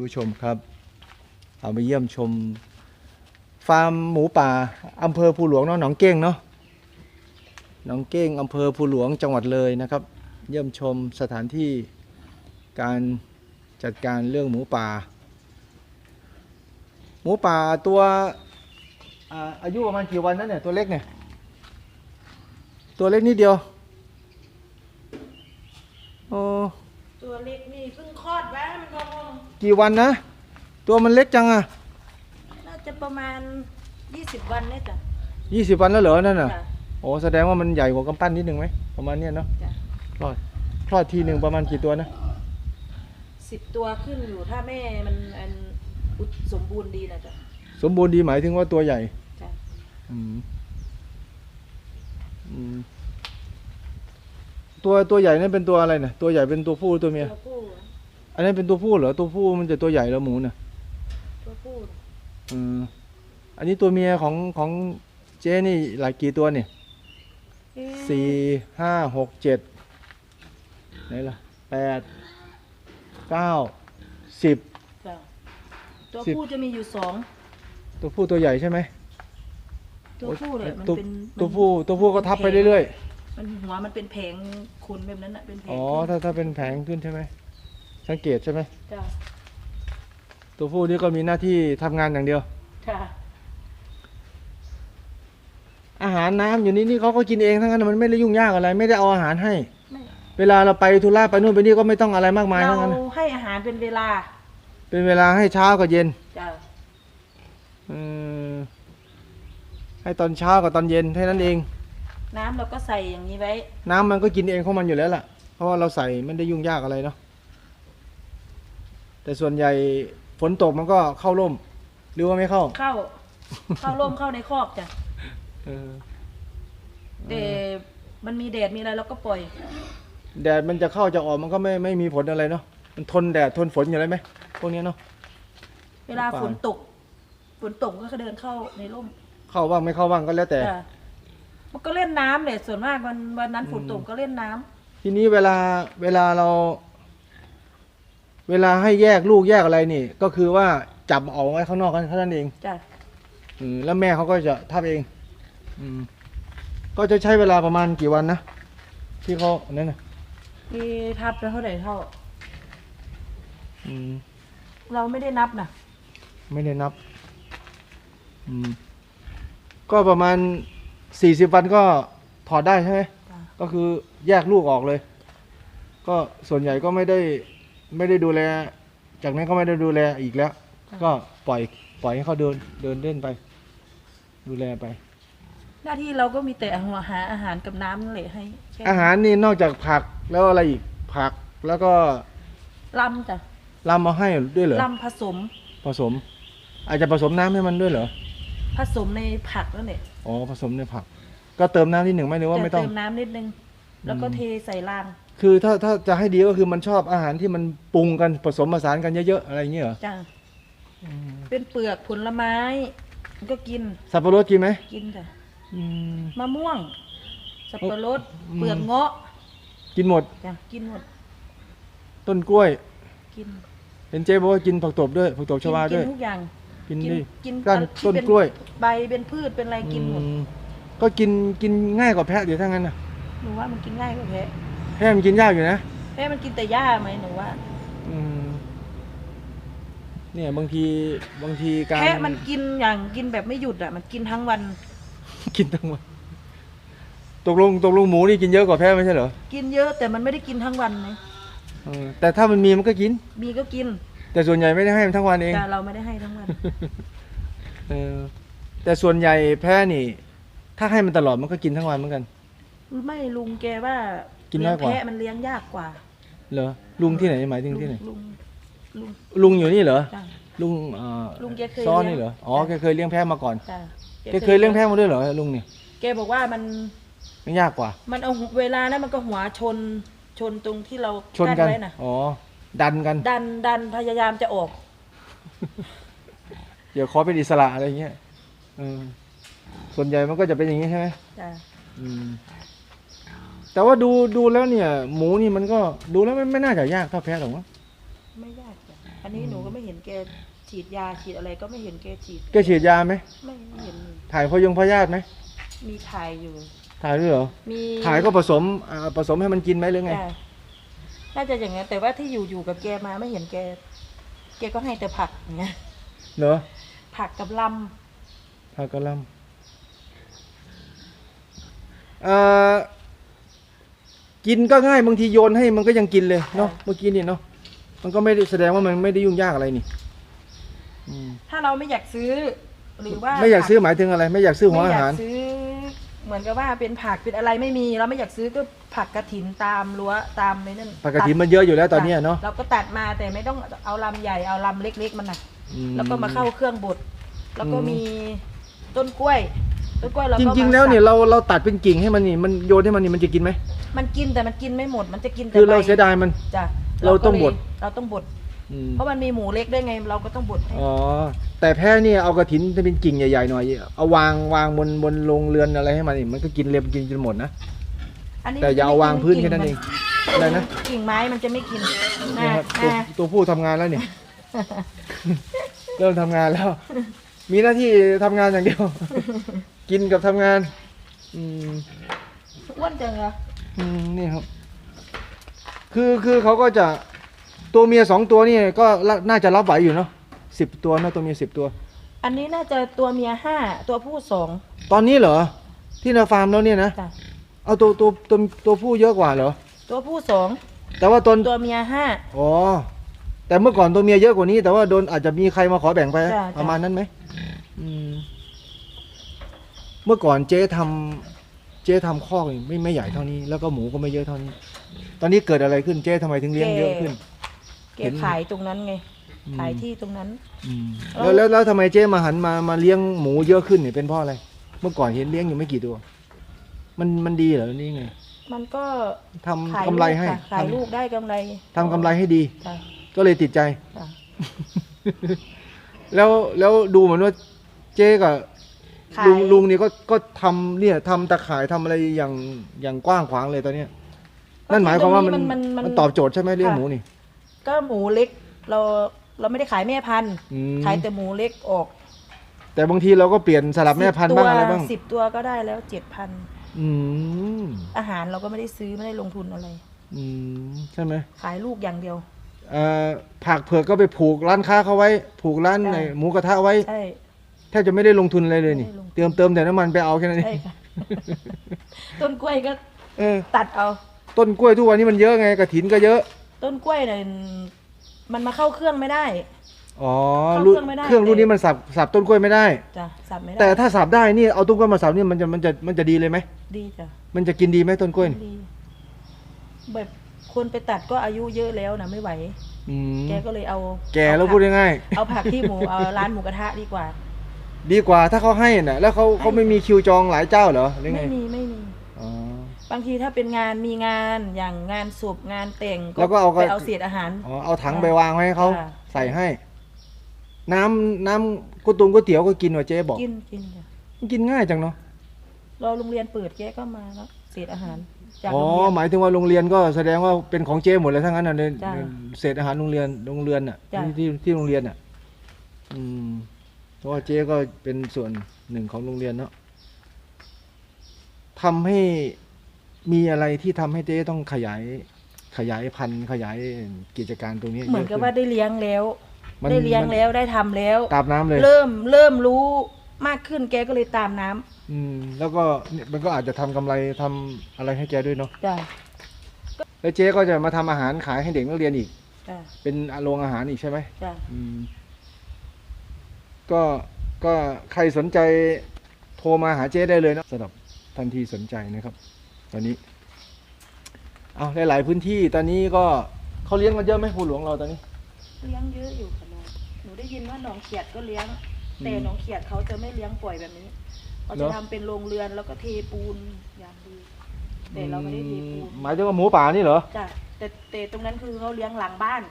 คุณผู้ชมครับ เอามาเยี่ยมชม ฟาร์มหมูป่าอำเภอภูหลวงเนาะหนองเก้งเนาะหนองเก้งอำเภอภูหลวงจังหวัดเลยนะครับ เยี่ยมชมสถานที่การจัดการเรื่องหมูป่า หมูป่าตัวอาอายุประมาณกี่วันนั้นเนี่ยตัวเล็กเนี่ยตัวเล็กนิดเดียวโอ้ตัวเล็กนี่เพิ่งคลอดแว้มันก็คง กี่วันนะ ตัวมันเล็กจังอะน่าจะประมาณ 20 วันเนี่ยจ้ะยี่สิบวันแล้วเหรอนั่นน่ะ จ้ะโอ้แสดงว่ามันใหญ่กว่ากำปั้นนิดนึงไหมประมาณเนี้ยเนาะจ้ะคลอดคลอดทีหนึ่งประมาณกี่ตัวนะสิบตัวขึ้นอยู่ถ้าแม่มันอันอุดสมบูรณ์ดีนะจ้ะสมบูรณ์ดีหมายถึงว่าตัวใหญ่ จ้ะอืมอืมตัวตัวใหญ่นั่นเป็นตัวอะไรนะตัวใหญ่เป็นตัวผู้หรือตัวเมียตัวผู้ อันนั้นเป็นตัวผู้เหรอ ตัวผู้มันจะตัวใหญ่แล้วหมูน่ะตัวผู้อืมอันนี้ตัวเมียของของเจ๊นี่หลายกี่ตัวเนี่ยเอ๊ะสี่ห้าหกเจ็ดไหนล่ะแปดเก้าสิบ จ้ะตัวสิบ ผู้จะมีอยู่สองตัวผู้ตัวใหญ่ใช่ไหมตัวผู้เนี่ยมันตัวเป็นตัวผู้ตัวผู้ก็ทับไปเรื่อยมันหัวมันเป็นแผงขนแบบนั้นน่ะเป็นแผๆงอ๋อถ้าถ้าเป็นแผงขึ้นใช่ไหม สังเกตใช่ไหมจ้ะตัวผู้นี่ก็มีหน้าที่ทำงานอย่างเดียว จ้ะอาหารน้ำอยู่นี่นี่เขาก็กินเองทั้งนั้นมันไม่ได้ยุ่งยากอะไร ไม่ได้เอาอาหารให้ ไม่เวลาเราไปธุระไปนู่นไปนี่ก็ไม่ต้องอะไรมากมายเราทั้งนั้นให้อาหารเป็นเวลาเป็นเวลาให้เช้ากับเย็น จ้ะอืมให้ตอนเช้ากับตอนเย็นแค่นั้นเอง น้ำเราก็ใส่อย่างนี้ไว้ น้ำมันก็กินเองของมันอยู่แล้วล่ะ เพราะว่าเราใส่ไม่ได้ยุ่งยากอะไรเนาะ แต่ส่วนใหญ่ฝนตกมันก็เข้าร่ม หรือว่าไม่เข้าเข้า เข้าร่มเข้าในคอกจ้ะเออแต่มันมีแดดมีอะไรเราก็ปล่อย แดดมันจะเข้าจะออกมันก็ไม่ไม่มีผลอะไรเนาะมันทนแดดทนฝนอยู่แล้วไหมพวกเนี้ยเนาะ เวลาปล่อยฝนตก ฝนตกก็เดินเข้าในร่มเข้าบ้างไม่เข้าบ้างก็แล้วแต่ จ้ะมันก็เล่นน้ำเนี่ยส่วนมากวันวันนั้นฝนตกก็เล่นน้ำ ทีนี้เวลาเวลาเรา เวลาให้แยกลูกแยกอะไรนี่ ก็คือว่าจับออกไว้ข้างนอกกันเท่านั้นเองจ้ะอืมแล้วแม่เขาก็จะทับเอง อืม ก็จะใช้เวลาประมาณกี่วันนะที่เขาอันนั่นนะมีทับแล้วเท่าไหร่เท่า อืม เราไม่ได้นับนะไม่ได้นับ อืม ก็ประมาณสี่สิบวันก็ถอดได้ใช่ไหม จ้ะก็คือแยกลูกออกเลย ก็ส่วนใหญ่ก็ไม่ได้ ไม่ได้ดูแล จากนั้นก็ไม่ได้ดูแลอีกแล้ว ก็ปล่อยปล่อยให้เขาเดินเดินเล่นไป ดูแลไป หน้าที่เราก็มีแต่หัวหาอาหารกับน้ำนั่นแหละให้แค่อาหารนี่นอกจากผักแล้วอะไรอีกผักแล้วก็ลำจ้ะลำมาให้ด้วยเหรอลำผสม ผสม อาจจะผสมน้ำให้มันด้วยเหรอผสมในผักนั่นแหละอ๋อผสมในผัก ก็เติมน้ำนิดหนึ่งไหมหรือว่าไม่จะต้อง เติมน้ำนิดนึง แล้วก็อืม เทใส่ราง คือถ้าถ้าจะให้ดีก็คือมันชอบอาหารที่มันปรุงกันผสมผสานกันเยอะๆอะไรอย่างเงี้ยเหรอจ้ะเป็นเปลือกผลไม้มันก็กินสับปะรดกินไหมกินจ้ะอืม มะม่วง สับปะรดอืม เปลือกเงาะกินหมด จ้ะกินหมดต้นกล้วย กินเห็นเจ๊บอกว่ากินผักตบด้วยผักตบชวาด้วยกินทุกอย่างกินกินดิกินก้านที่ต้นเป็นกล้วยใบเป็นพืชเป็นอะไรกินหมดอืมก็กินกินง่ายกว่าแพะเดี๋ยวถ้างั้นนะหนูว่ามันกินง่ายกว่าแพะ แพะมันกินยากอยู่นะแพะมันกินแต่หญ้าไหมหนูว่าอืมเนี่ยบางทีบางทีการแพะมันกินอย่างกินแบบไม่หยุดอะ มันกินทั้งวัน กินทั้งวันตกลงตกลงหมูนี่กินเยอะกว่าแพะไม่ใช่เหรอกินเยอะแต่มันไม่ได้กินทั้งวันนะเออแต่ถ้ามันมีมันก็กิน มีก็กิน แต่ส่วนใหญ่ไม่ได้ให้มันทั้งวันเองแต่เราไม่ได้ให้ทั้งวัน เออแต่ส่วนใหญ่แพ้นี่ ถ้าให้มันตลอดมันก็กินทั้งวันเหมือนกัน ไม่ลุงแกว่า กินน้อยกว่า เลี้งแพะมันเลี้ยงยากกว่าเหรอลุงที่ไหนหมายถึงที่ไหนลุงลุงลุงอยู่นี่เหรอจ้ะ ลุงเอ่อลุงแกเคยซ้อนเลี้ยงนี่เหรออ๋อแกเคยเลี้ยงแพะมาก่อนจ้ะแกเคยเลี้ยงแพะมาด้วยเหรอลุงเนี่ยแกบอกว่ามันมันยากกว่า มันเอาหัวเวลานะมันก็หัวชนชนตรงที่เราชนกันไว้น่ะอ๋อดันกันดันดันพยายามจะออก เดี๋ยวขอเป็นอิสระอะไรเงี้ยเออส่วนใหญ่มันก็จะเป็นอย่างนี้ใช่ไหมจ้ะอืม แต่ว่าดูดูแล้วเนี่ย หมูนี่มันก็ดูแล้วไม่ไม่น่าจะยากเท่าแพะหรอกมั้งไม่ยากจ้ะอันนี้หนูก็ไม่เห็นแกฉีดยาฉีดอะไรก็ไม่เห็นแกฉีดแกฉีดยาไหมไม่ไม่เห็นมีถ่ายพยงพยาธิไหมมีถ่ายอยู่ ถ่ายด้วยเหรอมีถ่ายก็ผสมอ่าผสมให้มันกินไหมหรือไง จ้ะน่าจะอย่างนั้นแต่ว่าที่อยู่อยู่กับแกมาไม่เห็นแก แกก็ให้แต่ผักอย่างเงี้ย เหรอผักกับลผักกะหล่ำเอ่อ กินก็ง่ายบางทีโยนให้มันก็ยังกินเลยเนาะเมื่อกี้นี่เนาะมันก็ไม่ได้แสดงว่ามันไม่ได้ยุ่งยากอะไรนี่อืมำถ้าเราไม่อยากซื้อ หรือว่าไม่อยากซื้อหมายถึงอะไร ไม่อยากซื้อหัวอาหาร ไม่ยกซื้อเหมือนกับว่าเป็นผักเป็นอะไรไม่มีเราไม่อยากซื้อก็ผักกระถินตามรั้วตามในนั่นผักกระถินมันเยอะอยู่แล้วตอนเนี้ยเนาะเราก็ตัดมาแต่ไม่ต้องเอาลำใหญ่เอาลำเล็กๆมันนะ อื แล้วก็มาเข้าเครื่องบด แล้วก็อืมมีต้นกล้วย ต้นกล้วยเราจก็ริงมาๆแล้วเนี่ยสับเราเราตัดเป็นกิ่งให้มันนี่มันโยนให้มันนี่มันจะกินไหมมันกินแต่มันกินไม่หมด มันจะกินแต่คือเราใบเสียดายมัน จ้ะเราต้องบดก็เลยเราต้องบด อืมเพราะมันมีหมูเล็กด้วยไง เราก็ต้องบดให้ อ๋อแต่แพ้เนี่ยเอากระถินจะเป็นกิ่งใหญ่ๆหน่อยเอาวางวางบนบนโรงเรือนอะไรให้มันนี่มันก็กินเร็วกินจนหมดนะ อันนี้แต่อย่าเอาวางพื้นแค่นั้นเองกิ่อะไรนะ กิ่งไม้มันจะไม่กินนี่นะครับตัวนะตัวผู้ทำงานแล้วเนี่ย เริ่มทำงานแล้ว มีหน้าที่ทำงานอย่างเดียว กินกับทำงาน อืมอ้วนจังเหรออืมนี่ครับ คือคือเขาก็จะตัวเมียสองตัวนี่ก็ละน่าจะรับไหวอยู่เนาะสิบตัวนะตัวเมียสิบตัว อันนี้น่าจะตัวเมียห้าตัวผู้สองตอนนี้เหรอ ที่นาฟาร์มแล้วเนี่ยนะจ้ะเอาตัวตัวตัวตัวผู้เยอะกว่าเหรอ ตัวผู้สองแต่ว่าตนตัวเมียห้า อ๋อแต่เมื่อก่อนตัวเมียเยอะกว่านี้ แต่ว่าโดนอาจจะมีใครมาขอแบ่งไป จ้ะจ้ะ ประมาณนั้นไหมอืม เมื่อก่อนเจ๊ทำเจ๊ทำคอกนี่ไม่ไม่ใหญ่เท่านี้ แล้วก็หมูก็ไม่เยอะเท่านี้ ตอนนี้เกิดอะไรขึ้นเจ๊ทำไมถึงเลี้ยงเยอะขึ้นแกเห็นขายตรงนั้นไง อืม ขายที่ตรงนั้น อืมแล้แล้ววแล้วแล้วทำไมเจ๊มาหันมามาเลี้ยงหมูเยอะขึ้นเนี่ยเป็นเพราะอะไร เมื่อก่อนเห็นเลี้ยงอยู่ไม่กี่ตัว มันมันดีเหรอนี่ไงมันก็ทำขายกำไรลูกให้ค่ะขายทำลูกได้กำไรทำกำไรให้ดีจ้ะก็เลยติดใจจ้ะแล้วแล้วดูเหมือนว่าเจ๊กับ ขาย ลุงลุงนี่ก็ก็ทำเนี่ยทำตะข่ายทำอะไรอย่างอย่างกว้างขวางเลยตอนเนี้ยนั่นหมายความว่ามันมันมันมันตอบโจทย์ใช่ไหมเรื่องหมูนี่ ก็หมูเล็กเราเราไม่ได้ขายแม่พันธุ์อืม ขายแต่หมูเล็กออกแต่บางทีเราก็เปลี่ยนสลับแม่พันธุ์บ้างอะไรบ้างสิบตัวก็ได้แล้วเจ็ดพันอืมอาหารเราก็ไม่ได้ซื้อไม่ได้ลงทุนอะไร อืมใช่ไหมขายลูกอย่างเดียว เอ่อผักเผือกก็ไปผูกร้านค้าเขาไว้ ผูกร้านใช่ในหมูกระทะไว้ ใช่ แทบจะไม่ได้ลงทุนอะไรเลยนี่ ไม่ได้ลงทุน เติมเติมแต่น้ำมันไปเอาแค่นั้นเอใช่งค่ะ ต้นกล้วยก็เออตัดเอา ต้นกล้วยทุกวันนี้มันเยอะไงกระถินก็เยอะ ต้นกล้วยเนี่ยมันมาเข้าเครื่องไม่ได้ อ๋อเข้ารุ่นเครื่องไม่ได้ เครื่องรุ่นนี้มันสับสับต้นกล้วยไม่ได้ จ้ะสับไม่ได้แต่ถ้าสับได้นี่เอาต้นกล้วยมาสับนี่มันจะมันจะมันจะดีเลยไหมดีจ้ะมันจะกินดีไหมต้นกล้วยนี่ดีแบบคนไปตัดก็อายุเยอะแล้วนะไม่ไหว อืมแกก็เลยเอาแก่แล้วเอาผัพูดง่าย เอาผักที่หมูเอาร้านหมูกระทะดีกว่าๆ ดีกว่าถ้าเขาให้น่ะแล้วเขาเขาไม่มีคิวจองหลายเจ้าเหรอหรือไงไม่มีไม่มี อ๋อ บางทีถ้าเป็นงานมีงานอย่างงานศพงานแต่งแล้วก็เอา ไปเอาเศษอาหาร อ๋อเอาถังไปวางไว้ให้เขาค่ะ ใส่ให้ น้ำน้ำก๋วยตงก๋วยเตี๋ยวก็กินว่ะเจ๊บอกกินกินจ้ะมันกินง่ายจังเนาะรอโรงเรียนเปิดแกก็มาแล้วเศษอาหารจากอ๋อโรงเรียน หมายถึงว่าโรงเรียนก็แสดงว่าเป็นของเจ๊หมดเลยทั้งนั้นน่ะในจ้ะในเศษอาหารโรงเรียนโรงเรียนน่ะจ้ะ ที่ที่ที่โรงเรียนน่ะ อืมเพ ราะว่าเจ๊ก็เป็นส่วนหนึ่งของโรงเรียนเนาะทำให้มีอะไรที่ทำให้เจ๊ต้องขยาย ขยายพันธุ์ขยายกิจการตรงนี้เหมือนกับว่าเยะได้เลี้ยงแล้วขึ้นได้เลี้ยงมันแล้วได้ทำแล้ว ตามน้ำเลย เริ่มเริ่มรู้มากขึ้นแกก็เลยตามน้ำอืม แล้วก็เนี่ยมันก็อาจจะทำกำไรทำอะไรให้แกด้วยเนาะจ้ะแล้วเจ๊ก็จะมาทำอาหารขายให้เด็กนักเรียนอีก จ้ะเป็นโรงอาหารอีกใช่ไหมจ้ะอืม ก็ก็ใครสนใจโทรมาหาเจ๊ได้เลยเนอะสำหรับท่านที่สนใจนะครับ ตอนนี้เอาหลาย ๆ พื้นที่ตอนนี้ก็เขาเลี้ยงกันเยอะไหมผู้หลวงเราตอนนี้ เลี้ยงเยอะอยู่ค่ะน้องหนูได้ยินว่าหนองเขียดก็เลี้ยงอืมแต่หนองเขียดเขาจะไม่เลี้ยงปล่อยแบบนี้เขาเหรจะอทำเป็นโรงเรือนแล้วก็เทปูนอย่างดีแต่เราไม่ได้เทปูนหมายถึงว่าหมูป่านี่เหรอจ้ะแต่แต่ตรงนั้นคือเขาเลี้ยงหลังบ้าน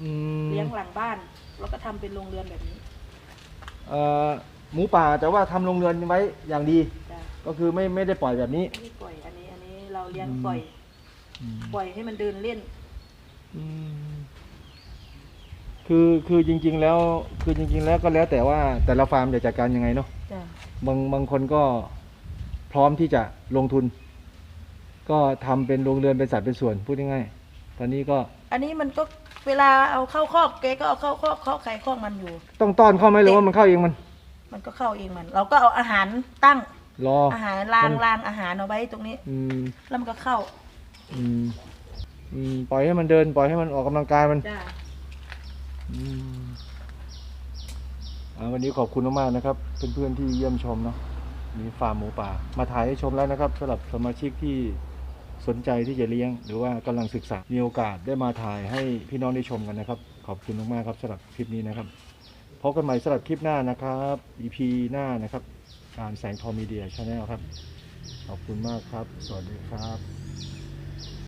อืมเลี้ยงหลังบ้าน แล้วก็ทำเป็นโรงเรือนแบบนี้เอ่อหมูป่าแต่ว่าทำโรงเรือนไว้อย่างดี จ้ะก็คือไม่ไม่ได้ปล่อยแบบนี้ ไม่ได้ปล่อยอันนี้อันนี้เราเลี้ยงอืมปล่อย ปล่อยให้มันเดินเล่น อืมคือคือจริง ๆ แล้วคือจริง ๆ แล้วก็แล้วแต่ว่าแต่ละฟาร์มจะจัดการยังไงเนาะจ้ะบางบางคนก็พร้อมที่จะลงทุน ก็ทำเป็นโรงเรือนเป็นสัตว์เป็นส่วนพูดง่ายๆตอนนี้ก็ อันนี้มันก็ เวลาเอาเข้าคอกแกก็เอาเข้าคอกคอกไข่คอกมันอยู่ ต้องต้อนเข้าไหมหรือว่ามันเข้าเองมัน มันก็เข้าเองมัน เราก็เอาอาหารตั้งรออาหารรางมันรางอาหารเอาไว้ตรงนี้ อืมแล้วมันก็เข้า อืมอืมปล่อยให้มันเดินปล่อยให้มันออกกำลังกายมันจ้ะอืมอ่าวันนี้ขอบคุณมากๆนะครับ เพื่อนๆที่เยี่ยมชมเนาะมีฟาร์มหมูป่า มาถ่ายให้ชมแล้วนะครับสำหรับสมาชิกที่ สนใจที่จะเลี้ยง หรือว่ากำลังศึกษา มีโอกาสได้มาถ่ายให้พี่น้องได้ชมกันนะครับ ขอบคุณมากๆครับสำหรับคลิปนี้นะครับพบกันใหม่สำหรับคลิปหน้านะครับ EP หน้านะครับ การแสงทอมีเดียชาแนลครับ ขอบคุณมากครับ สวัสดีครับ